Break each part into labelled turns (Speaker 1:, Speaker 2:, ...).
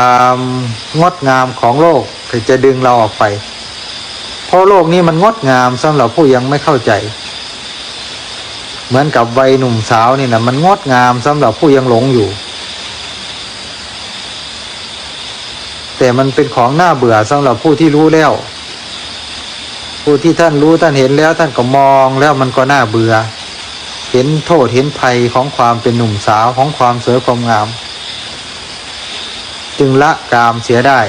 Speaker 1: ความงดงามของโลกคือจะดึงเราออกไป เพราะโลกนี้มันงดงามสำหรับผู้ยังไม่เข้าใจ เหมือนกับวัยหนุ่มสาวนี่นะมันงดงามสำหรับผู้ยังหลงอยู่ แต่มันเป็นของน่าเบื่อสำหรับผู้ที่รู้แล้ว ผู้ที่ท่านรู้ท่านเห็นแล้วท่านก็มองแล้วมันก็น่าเบื่อ เห็นโทษเห็นภัยของความเป็นหนุ่มสาวของความเสวยความงาม จึงละกามเสียได้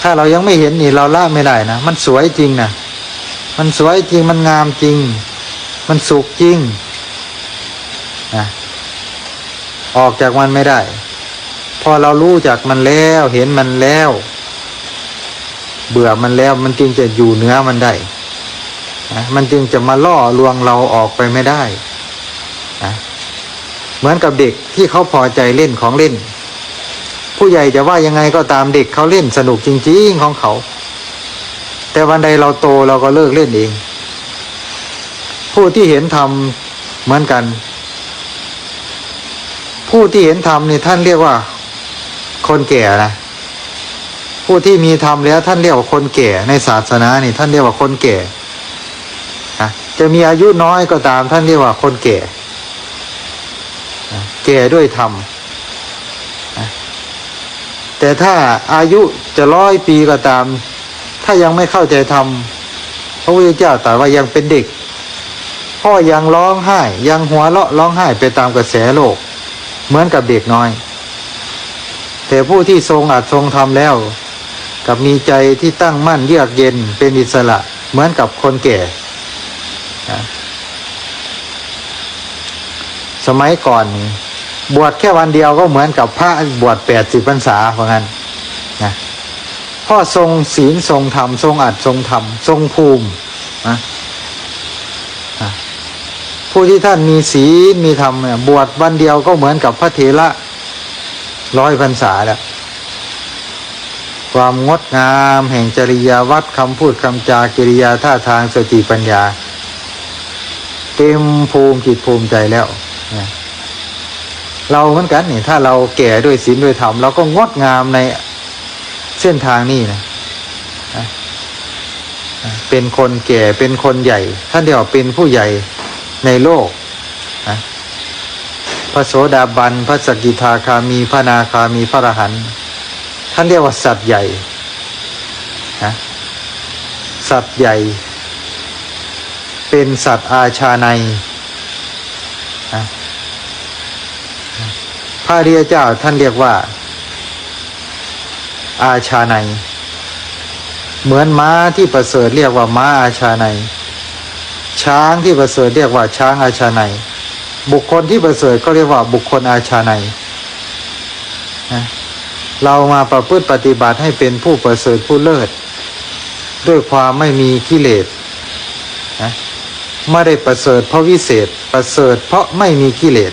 Speaker 1: ถ้าเรายังไม่เห็นนี่เราละไม่ได้นะมันสวยจริงนะมันสวยจริงมันงามจริง มันสุขจริงนะออกจากมันไม่ได้ พอเรารู้จักมันแล้วเห็นมันแล้ว เบื่อมันแล้วมันจึงจะอยู่เหนือมันได้นะมันจึงจะมาล่อลวงเราออกไปไม่ได้นะเหมือนกับเด็กที่เขาพอใจเล่นของเล่น ผู้ใหญ่จะว่ายังไงก็ตามเด็กเขาเล่นสนุกจริง ๆของเขา แต่วันใดเราโตเราก็เลิกเล่นเอง ผู้ที่เห็นธรรมเหมือนกัน ผู้ที่เห็นธรรมนี่ท่านเรียกว่า คนแก่นะผู้ที่มีธรรมแล้วท่านเรียกว่าคนแก่ในศาสนานี่ท่านเรียกว่าคนแก่จะมีอายุน้อยก็ตามท่านเรียกว่าคนแก่แก่ด้วยธรรม แต่ถ้าอายุจะร้อยปีก็ตาม ถ้ายังไม่เข้าใจธรรมพระพุทธเจ้าตรัสว่ายังเป็นเด็ก พ่อยังร้องไห้ ยังหัวเราะร้องไห้ไปตามกระแสโลก เหมือนกับเด็กน้อย แต่ผู้ที่ทรงอัดทรงทำแล้ว กับมีใจที่ตั้งมั่นเยือกเย็นเป็นอิสระเหมือนกับคนแก่ สมัยก่อน บวชแค่วันเดียวก็เหมือนกับพระบวชแปดสิบพรรษาเพราะงั้นนะพ่อทรงศีลทรงธรรมทรงอัดทรงธรรมทรงภูมินะผู้ที่ท่านมีศีลมีธรรมเนี่ยบวชวันเดียวก็เหมือนกับพระเถระร้อยพรรษาแล้วความงดงามแห่งจริยาวัดคำพูดคำจากิริยาท่าทางสติปัญญา เต็มภูมิจิตภูมิใจแล้วนะ เราเหมือนกันนี่ถ้าเราแก่ด้วยศีลด้วยธรรมเราก็งดงามในเส้นทางนี้นะเป็นคนแก่เป็นคนใหญ่ ท่านเดียวาเป็นผู้ใหญ่ในโลกนะพระโสดาบันพระสกิทาคามีพระนาคามีพระอรหันต์ท่านเรียกว่าสัตว์ใหญ่นะสัตว์ใหญ่ เป็นสัตว์อาชาในนะ พระเรียเจ้าท่านเรียกว่า อาชาในเหมือนม้าที่ประเสริฐเรียกว่าม้าอาชาในช้างที่ประเสริฐเรียกว่าช้างอาชาในบุคคลที่ประเสริฐก็เรียกว่าบุคคลอาชาในนะเรามาประพฤติปฏิบัติให้เป็นผู้ประเสริฐผู้เลิศ ด้วยความไม่มีกิเลสนะไม่ได้ประเสริฐเพราะวิเศษ ประเสริฐเพราะไม่มีกิเลส